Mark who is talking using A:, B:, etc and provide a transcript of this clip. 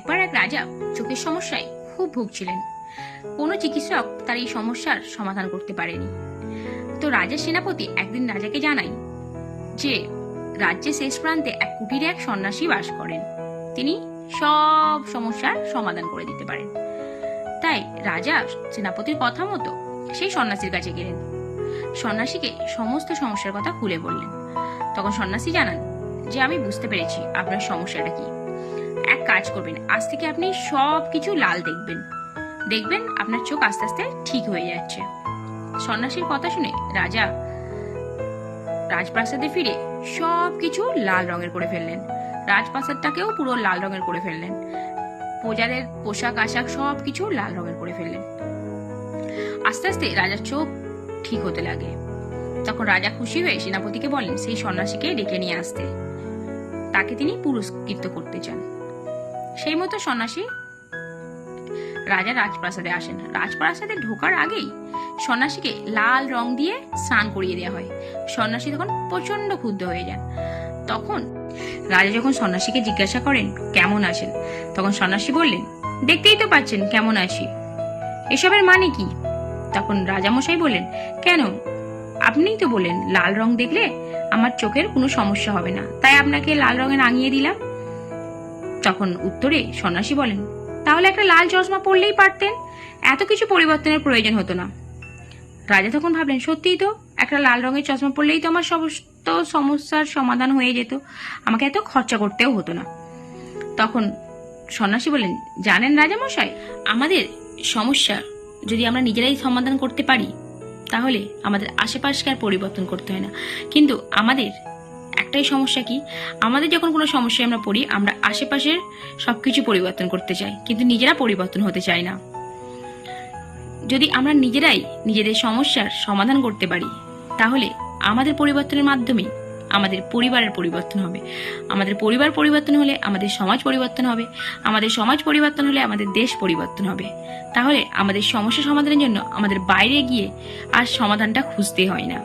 A: একবার এক রাজা চোখের সমস্যায় খুব ভুগছিলেন। কোনো চিকিৎসক তার এই সমস্যার সমাধান করতে পারেনি। তো রাজার সেনাপতি একদিন রাজাকে জানায় যে, রাজ্যের শেষ প্রান্তে এক কুটিরে এক সন্ন্যাসী বাস করেন। তিনি সব সমস্যার সমাধান করে দিতে পারেন। তাই রাজা সেনাপতির কথা মতো সেই সন্ন্যাসীর কাছে গেলেন। সন্ন্যাসীকে সমস্ত সমস্যার কথা খুলে বললেন। তখন সন্ন্যাসী জানান যে, আমি বুঝতে পেরেছি আপনার সমস্যাটা কি। এক কাজ করবেন, আজ থেকে আপনি সব কিছু লাল দেখবেন। দেখবেন আপনার চোখ আস্তে আস্তে ঠিক হয়ে যাচ্ছে। সন্ন্যাসীর কথা শুনে রাজা রাজপ্রাসাদে ফিরে সব কিছু লাল রঙের করে ফেললেন। রাজপ্রাসাদটাকেও পুরো লাল রঙের করে ফেললেন। প্রজাদের পোশাক আশাক সব কিছু লাল রঙের করে ফেললেন। আস্তে আস্তে রাজার চোখ ঠিক হতে লাগে। তখন রাজা খুশি হয়ে সেনাপতিকে বলেন, সেই সন্ন্যাসীকে ডেকে নিয়ে আসতে। তাকে তিনি পুরস্কৃত করতে চান। সেই মতো সন্ন্যাসী? রাজা রাজপ্রাসাদে আসেন। রাজপ্রাসাদে ঢোকার আগেই সন্ন্যাসীকে লাল রং দিয়ে স্নান করিয়ে দেওয়া হয়। সন্ন্যাসী তখন প্রচণ্ড ক্ষুব্ধ হয়ে যান। তখন রাজা যখন সন্ন্যাসীকে জিজ্ঞাসা করেন, কেমন আছেন? তখন সন্ন্যাসী বললেন, দেখতেই তো পাচ্ছেন, কেমন আছি। এসবের মানে কি? তখন রাজামশাই বললেন, কেন? আপনিই তো বললেন, লাল রং দেখলে আমার চোখের কোনো সমস্যা হবে না। তাই আপনাকে লাল রঙে রাঙিয়ে দিলাম। তখন উত্তরে সন্ন্যাসী বলেন, তাহলে একটা লাল চশমা পরলেই পারতেন? এত কিছু পরিবর্তনের প্রয়োজন হতো না। রাজা তখন ভাবলেন, সত্যিই তো, একটা লাল রঙের চশমা পরলেই তো আমার সমস্ত সমস্যার সমাধান হয়ে যেত। আমাকে এত খরচা করতেও হতো না। তখন সন্ন্যাসী বলেন, জানেন রাজামশাই আমাদের সমস্যা যদি আমরা নিজেরাই সমাধান করতে পারি, তাহলে আমাদের আশেপাশকে আর পরিবর্তন করতে হয় না। কিন্তু আমাদের একটাই সমস্যা কি? আমাদের যখন কোনো সমস্যায় আমরা পড়ি, আমরা আশেপাশের সবকিছু পরিবর্তন করতে চাই, কিন্তু নিজেরা পরিবর্তন হতে চাই না। যদি আমরা নিজেরাই নিজেদের সমস্যার সমাধান করতে পারি, তাহলে আমাদের পরিবর্তনের মাধ্যমে আমাদের পরিবারের পরিবর্তন হবে। আমাদের পরিবার পরিবর্তন হলে আমাদের সমাজ পরিবর্তন হবে, আমাদের সমাজ পরিবর্তন হলে আমাদের দেশ পরিবর্তন হবে। তাহলে আমাদের সমস্যা সমাধানের জন্য আমাদের বাইরে গিয়ে আর সমাধানটা খুঁজতে হয় না।